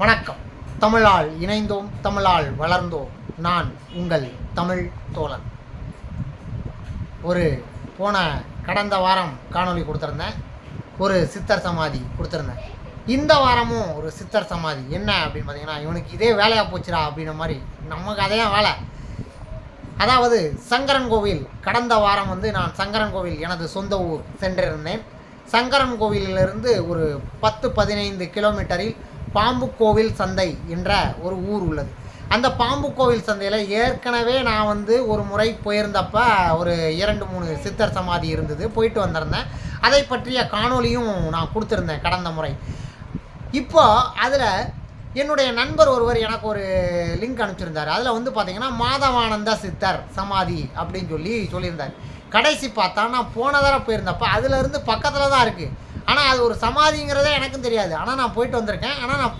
வணக்கம். தமிழால் இணைந்தோம் தமிழால் வளர்ந்தோம். நான் உங்கள் தமிழ் தோழன். ஒரு போன கடந்த வாரம் காணொளி கொடுத்துருந்தேன். ஒரு சித்தர் சமாதி கொடுத்துருந்தேன். இந்த வாரமும் ஒரு சித்தர் சமாதி. என்ன அப்படின்னு பார்த்தீங்கன்னா இவனுக்கு இதே வேலையாக போச்சுடா அப்படின்ற மாதிரி நமக்கு அதே வேலை அதாவது சங்கரன் கோவில் கடந்த வாரம் வந்து நான் சங்கரன் கோவில் எனது சொந்த ஊர் சென்றிருந்தேன். சங்கரன் கோவிலிலிருந்து ஒரு பத்து பதினைந்து கிலோமீட்டரில் பாம்பு கோவில் சந்தை என்ற ஒரு ஊர் உள்ளது. அந்த பாம்பு கோவில் சந்தையில் ஏற்கனவே நான் வந்து ஒரு முறை போயிருந்தப்ப ஒரு இரண்டு மூணு சித்தர் சமாதி இருந்தது. போயிட்டு வந்திருந்தேன். அதை பற்றிய காணொளியும் நான் கொடுத்துருந்தேன் கடந்த முறை. இப்போ அதில் என்னுடைய நண்பர் ஒருவர் எனக்கு ஒரு லிங்க் அனுப்பிச்சிருந்தார். அதில் வந்து பார்த்தீங்கன்னா மாதவானந்த சித்தர் சமாதி அப்படின்னு சொல்லி சொல்லியிருந்தார். கடைசி பார்த்தா நான் போன தடவை போயிருந்தப்போ அதுலேருந்து பக்கத்தில் தான் இருக்குது ஆனால் அது ஒரு சமாதிங்கிறதே எனக்கும் தெரியாது. ஆனால் நான் போயிட்டு வந்திருக்கேன். ஆனால் நான்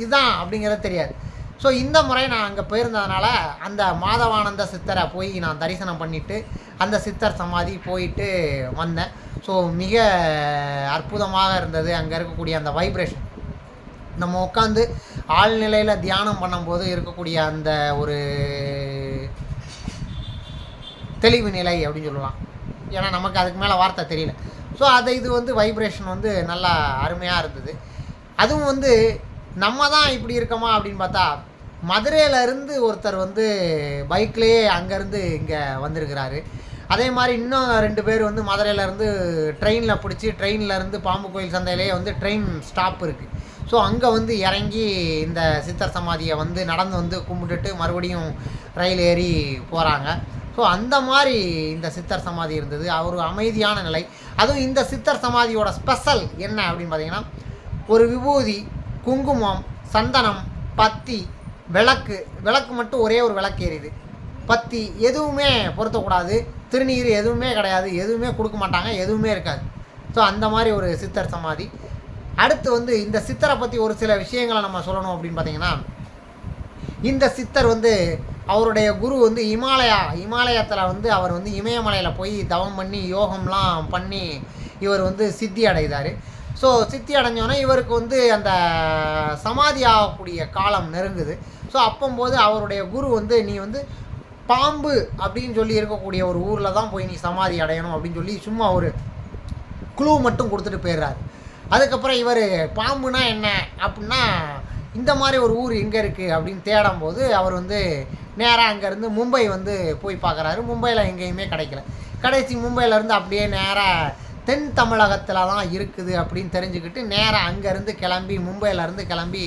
இதுதான் அப்படிங்கிறது தெரியாது. ஸோ இந்த முறை நான் அங்கே போயிருந்ததுனால அந்த மாதவானந்த சித்தரை போய் நான் தரிசனம் பண்ணிவிட்டு அந்த சித்தர் சமாதி போயிட்டு வந்தேன். ஸோ மிக அற்புதமாக இருந்தது அங்கே இருக்கக்கூடிய அந்த வைப்ரேஷன் நம்ம உட்காந்து ஆழ்நிலையில் தியானம் பண்ணும்போது இருக்கக்கூடிய அந்த ஒரு தெளிவு நிலை அப்படின்னு சொல்லலாம். ஏன்னா நமக்கு அதுக்கு மேலே வார்த்தை தெரியல. ஸோ அதை இது வந்து வைப்ரேஷன் வந்து நல்லா அருமையாக இருந்தது. அதுவும் வந்து நம்ம தான் இப்படி இருக்கோமா அப்படின்னு பார்த்தா மதுரையிலேருந்து ஒருத்தர் வந்து பைக்லேயே அங்கேருந்து இங்கே வந்திருக்கிறாரு. அதே மாதிரி இன்னும் ரெண்டு பேர் வந்து மதுரையிலேருந்து ட்ரெயினில் பிடிச்சி ட்ரெயின்லேருந்து பாம்பு கோயில் சந்தையிலேயே வந்து ட்ரெயின் ஸ்டாப் இருக்குது ஸோ அங்கே வந்து இறங்கி இந்த சித்தர் சமாதியை வந்து நடந்து வந்து கும்பிட்டுட்டு மறுபடியும் ரயில் ஏறி போகிறாங்க ஸோ அந்த மாதிரி இந்த சித்தர் சமாதி இருந்தது. அவர் அமைதியான நிலை. அதுவும் இந்த சித்தர் சமாதியோட ஸ்பெஷல் என்ன அப்படின்னு பார்த்தீங்கன்னா ஒரு விபூதி குங்குமம் சந்தனம் பத்தி விளக்கு. விளக்கு மட்டும் ஒரே ஒரு விளக்கு எரியுது பத்தி எதுவுமே பொருத்தக்கூடாது. திருநீர் எதுவுமே கிடையாது. எதுவுமே கொடுக்க மாட்டாங்க. எதுவுமே இருக்காது. ஸோ அந்த மாதிரி ஒரு சித்தர் சமாதி. அடுத்து வந்து இந்த சித்தரை பற்றி ஒரு சில விஷயங்களை நம்ம சொல்லணும் அப்படின்னு பார்த்தீங்கன்னா இந்த சித்தர் வந்து அவருடைய குரு வந்து இமாலயா இமாலயத்தில் வந்து அவர் வந்து இமயமலையில் போய் தவம் பண்ணி யோகம்லாம் பண்ணி இவர் வந்து சித்தி அடைகிறார். ஸோ சித்தி அடைஞ்சோன்னே இவருக்கு வந்து அந்த சமாதி ஆகக்கூடிய காலம் நெருங்குது. ஸோ அப்போம்போது அவருடைய குரு வந்து நீ வந்து பாம்பு அப்படின்னு சொல்லி இருக்கக்கூடிய ஒரு ஊரில் தான் போய் நீ சமாதி அடையணும் அப்படின்னு சொல்லி சும்மா ஒரு குழு மட்டும் கொடுத்துட்டு போயிடுறாரு. அதுக்கப்புறம் இவர் பாம்புனா என்ன? அப்படின்னா இந்த மாதிரி ஒரு ஊர் எங்கே இருக்குது அப்படின்னு தேடும்போது அவர் வந்து நேராக அங்கேருந்து மும்பை வந்து போய் பார்க்குறாரு மும்பையில் எங்கேயுமே கிடைக்கல. கடைசி மும்பையிலேருந்து அப்படியே நேராக தென் தமிழகத்தில் தான் இருக்குது அப்படின்னு தெரிஞ்சுக்கிட்டு நேராக அங்கேருந்து கிளம்பி மும்பையிலேருந்து கிளம்பி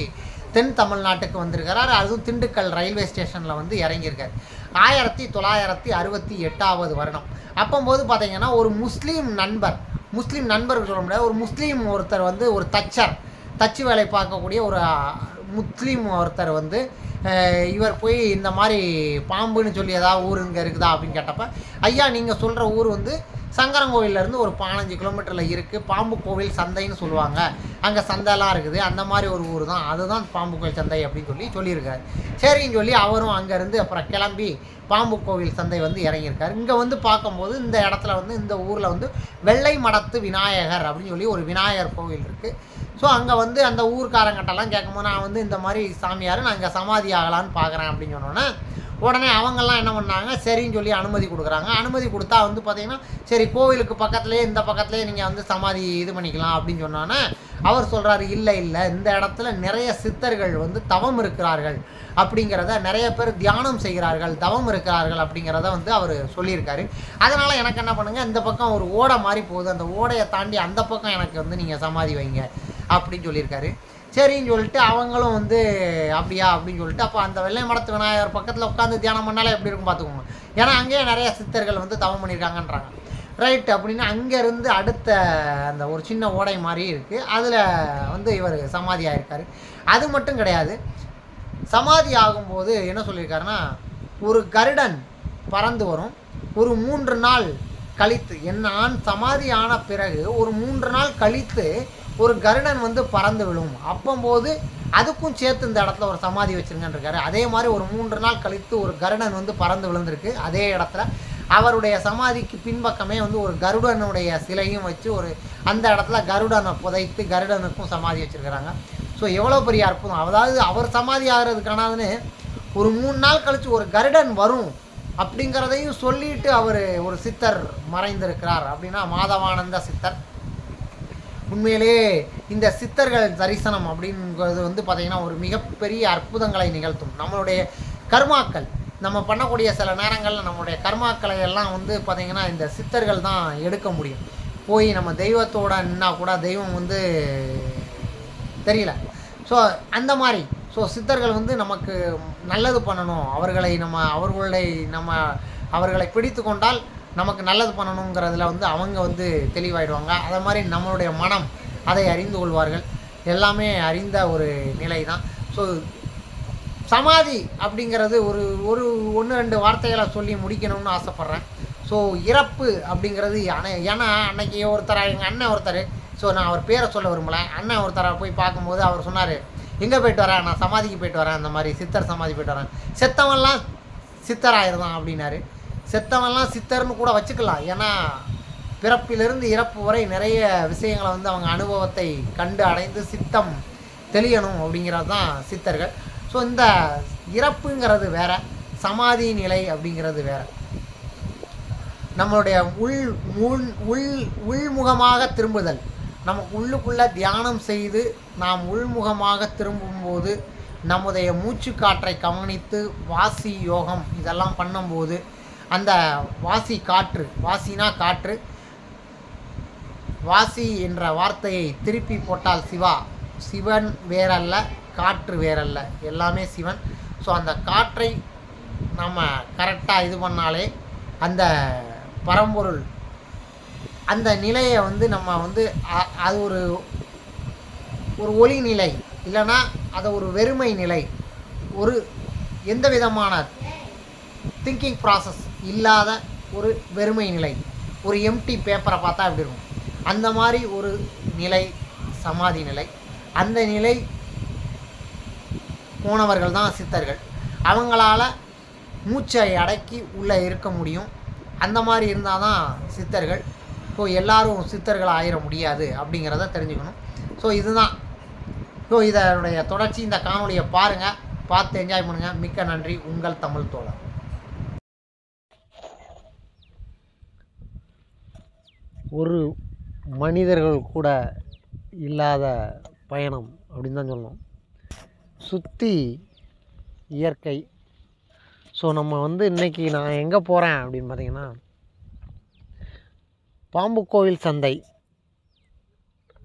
தென் தமிழ்நாட்டுக்கு வந்திருக்கிறார். அதுவும் திண்டுக்கல் ரயில்வே ஸ்டேஷனில் வந்து இறங்கியிருக்கார். ஆயிரத்தி தொள்ளாயிரத்தி அறுபத்தி எட்டாவது வருடம். அப்போம்போது பார்த்தீங்கன்னா ஒரு முஸ்லீம் நண்பர் முஸ்லீம் நண்பர்கள் சொல்ல முடியாது. ஒரு முஸ்லீம் ஒருத்தர் வந்து ஒரு தச்சர் தச்சு வேலை பார்க்கக்கூடிய ஒரு முஸ்லீம் ஒருத்தர் வந்து இவர் போய் இந்த மாதிரி பாம்புன்னு சொல்லி ஏதாவது ஊர் இங்கே இருக்குதா அப்படின்னு கேட்டப்ப ஐயா நீங்கள் சொல்கிற ஊர் வந்து சங்கரங்கோவிலேருந்து ஒரு பதினஞ்சு கிலோமீட்டரில் இருக்குது பாம்பு கோவில் சந்தைன்னு சொல்லுவாங்க. அங்கே சந்தைலாம் இருக்குது. அந்த மாதிரி ஒரு ஊர் தான். அதுதான் பாம்பு கோவில் சந்தை அப்படின்னு சொல்லி சொல்லியிருக்காரு. சரின்னு சொல்லி அவரும் அங்கேருந்து அப்புறம் கிளம்பி பாம்பு கோவில் சந்தை வந்து இறங்கியிருக்காரு. இங்கே வந்து பார்க்கும்போது இந்த இடத்துல வந்து இந்த ஊரில் வந்து வெள்ளை மடத்து விநாயகர் அப்படின்னு சொல்லி ஒரு விநாயகர் கோவில் இருக்குது ஸோ அங்கே வந்து அந்த ஊர்க்காரங்கிட்டலாம் கேட்கும்போது நான் வந்து இந்த மாதிரி சாமியார் நான் இங்கே சமாதி ஆகலான்னு பார்க்குறேன் அப்படின்னு சொன்னோன்னே உடனே அவங்கெல்லாம் என்ன பண்ணாங்க சரின்னு சொல்லி அனுமதி கொடுக்குறாங்க. அனுமதி கொடுத்தா வந்து பார்த்திங்கன்னா சரி கோவிலுக்கு பக்கத்துலேயே இந்த பக்கத்துலேயே நீங்கள் வந்து சமாதி இது பண்ணிக்கலாம் அப்படின்னு சொன்னோன்னே அவர் சொல்கிறாரு இல்லை இல்லை இந்த இடத்துல நிறைய சித்தர்கள் வந்து தவம் இருக்கிறார்கள் அப்படிங்கிறத நிறைய பேர் தியானம் செய்கிறார்கள் தவம் இருக்கிறார்கள் அப்படிங்கிறத வந்து அவர் சொல்லியிருக்காரு. அதனால் எனக்கு என்ன பண்ணுங்கள் இந்த பக்கம் ஒரு ஓடை மாதிரி போகுது. அந்த ஓடையை தாண்டி அந்த பக்கம் எனக்கு வந்து நீங்கள் சமாதி வைங்க. அப்படின்னு சொல்லியிருக்காரு. சரின்னு சொல்லிட்டு அவங்களும் வந்து அப்படியா அப்படின்னு சொல்லிட்டு அப்போ அந்த வெள்ளை மடத்து விநாயகர் பக்கத்தில் உட்காந்து தியானம் பண்ணாலே எப்படி இருக்கும் பார்த்துக்கோங்க ஏன்னா அங்கேயே நிறைய சித்தர்கள் வந்து தவம் பண்ணியிருக்காங்கன்றாங்க. ரைட் அப்படின்னு அங்கேருந்து அடுத்த அந்த ஒரு சின்ன ஓடை மாதிரி இருக்குது அதில் வந்து இவர் சமாதி ஆயிருக்காரு. அது மட்டும் கிடையாது. சமாதி ஆகும்போது என்ன சொல்லியிருக்காருன்னா ஒரு கருடன் பறந்து வரும். ஒரு மூன்று நாள் கழித்து என் நான் சமாதி ஆன பிறகு ஒரு மூன்று நாள் கழித்து ஒரு கருடன் வந்து பறந்து விழும். அப்போம்போது அதுக்கும் சேர்த்து இந்த இடத்துல ஒரு சமாதி வச்சுருங்கன்றிருக்காரு. அதே மாதிரி ஒரு மூன்று நாள் கழித்து ஒரு கருடன் வந்து பறந்து விழுந்திருக்கு. அதே இடத்துல அவருடைய சமாதிக்கு பின்பக்கமே வந்து ஒரு கருடனுடைய சிலையும் வச்சு ஒரு அந்த இடத்துல கருடனை புதைத்து கருடனுக்கும் சமாதி வச்சுருக்கிறாங்க. ஸோ ஸோ எவ்வளோ பெரிய அற்புதம். அதாவது அவர் சமாதி ஆகிறதுக்கானதுன்னு ஒரு மூணு நாள் கழித்து ஒரு கருடன் வரும் அப்படிங்கிறதையும் சொல்லிட்டு அவர் ஒரு சித்தர் மறைந்திருக்கிறார். அப்படின்னா மாதவானந்த சித்தர். உண்மையிலேயே இந்த சித்தர்கள் தரிசனம் அப்படிங்கிறது வந்து பார்த்திங்கன்னா ஒரு மிகப்பெரிய அற்புதங்களை நிகழ்த்தும். நம்மளுடைய கர்மாக்கள் நம்ம பண்ணக்கூடிய சில நேரங்களில் நம்மளுடைய கர்மாக்களை எல்லாம் வந்து பார்த்திங்கன்னா இந்த சித்தர்கள் தான் எடுக்க முடியும். போய் நம்ம தெய்வத்தோட நின்னா கூட தெய்வம் வந்து தெரியல. ஸோ அந்த மாதிரி. ஸோ சித்தர்கள் வந்து நமக்கு நல்லது பண்ணணும். அவர்களை நம்ம அவர்களை நம்ம அவர்களை பிடித்து கொண்டால் நமக்கு நல்லது பண்ணணுங்கிறதுல வந்து அவங்க வந்து தெளிவாயிடுவாங்க. அதை மாதிரி நம்மளுடைய மனம் அதை அறிந்து கொள்வார்கள். எல்லாமே அறிந்த ஒரு நிலை தான் ஸோ சமாதி அப்படிங்கிறது ஒரு ஒரு ஒன்று ரெண்டு வார்த்தைகளை சொல்லி முடிக்கணும்னு ஆசைப்பட்றேன். ஸோ இறப்பு அப்படிங்கிறது அணை ஏன்னா அன்னைக்கு ஒருத்தர் எங்கள் அண்ணன் ஒருத்தர் ஸோ நான் அவர் பேரை சொல்ல விரும்பல. அண்ணன் ஒருத்தரை போய் பார்க்கும்போது அவர் சொன்னார் எங்கே போயிட்டு வரேன் நான் சமாதிக்கு போயிட்டு வரேன். அந்த மாதிரி சித்தர் சமாதி போயிட்டு வரேன். செத்தவன்லாம் சித்தர் ஆயிருதான் அப்படின்னாரு. செத்தவன்லாம் சித்தர்னு கூட வச்சுக்கலாம். ஏன்னா பிறப்பிலிருந்து இறப்பு வரை நிறைய விஷயங்களை வந்து அவங்க அனுபவத்தை கண்டு அடைந்து சித்தம் தெளியணும் அப்படிங்கிறது தான் சித்தர்கள். ஸோ இந்த இறப்புங்கிறது வேற சமாதி நிலை அப்படிங்கிறது வேற. நம்மளுடைய உள் உள் உள் உள்முகமாக திரும்புதல். நம்ம உள்ளுக்குள்ளே தியானம் செய்து நாம் உள்முகமாக திரும்பும்போது நம்முடைய மூச்சு காற்றை கவனித்து வாசி யோகம் இதெல்லாம் பண்ணும்போது அந்த வாசி காற்று வாசினா காற்று. வாசி என்ற வார்த்தையை திருப்பி போட்டால் சிவா. சிவன் வேறல்ல காற்று வேறல்ல. எல்லாமே சிவன். ஸோ அந்த காற்றை நம்ம கரெக்டாக இது பண்ணாலே அந்த பரம்பொருள் அந்த நிலையை வந்து நம்ம வந்து அது ஒரு ஒரு ஒளி நிலை. இல்லைன்னா அதை ஒரு வெறுமை நிலை. ஒரு எந்த விதமான திங்கிங் ப்ராசஸ் இல்லாத ஒரு வெறுமை நிலை ஒரு எம்டி பேப்பரை பார்த்தா எப்படி இருக்கும்? அந்த மாதிரி ஒரு நிலை சமாதி நிலை. அந்த நிலை போனவர்கள் தான் சித்தர்கள். அவங்களால மூச்சை அடக்கி உள்ளே இருக்க முடியும். அந்த மாதிரி இருந்தால் தான் சித்தர்கள். ஸோ எல்லோரும் சித்தர்கள் ஆயிட முடியாது அப்படிங்கிறத தெரிஞ்சுக்கணும். ஸோ இதுதான். ஸோ இதனுடைய தொடர்ச்சி இந்த காணொளியை பாருங்கள் பார்த்து என்ஜாய் பண்ணுங்கள் மிக்க நன்றி. உங்கள் தமிழ் தோழர். ஒரு மனிதர்கள் கூட இல்லாத பயணம் அப்படின்னு தான் சொல்லணும். சுற்றி இயற்கை. ஸோ நம்ம வந்து இன்றைக்கி நான் எங்கே போகிறேன் அப்படின்னு பார்த்தீங்கன்னா பாம்பு கோவில் சந்தை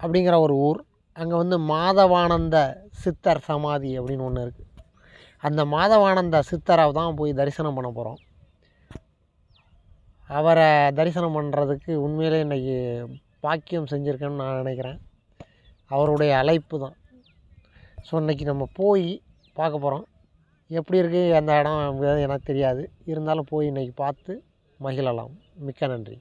அப்படிங்கிற ஒரு ஊர். அங்கே வந்து மாதவானந்த சித்தர் சமாதி அப்படின்னு ஒன்று இருக்குது அந்த மாதவானந்த சித்தரை தான் போய் தரிசனம் பண்ண போகிறோம் அவரை தரிசனம் பண்ணுறதுக்கு உண்மையிலே இன்றைக்கி பாக்கியம் செஞ்சுருக்கேன்னு நான் நினைக்கிறேன். அவருடைய அழைப்பு தான். ஸோ இன்றைக்கி நம்ம போய் பார்க்க போகிறோம் எப்படி இருக்குது அந்த இடம் எனக்கு தெரியாது. இருந்தாலும் போய் இன்றைக்கி பார்த்து மகிழலாம். மிக்க நன்றி.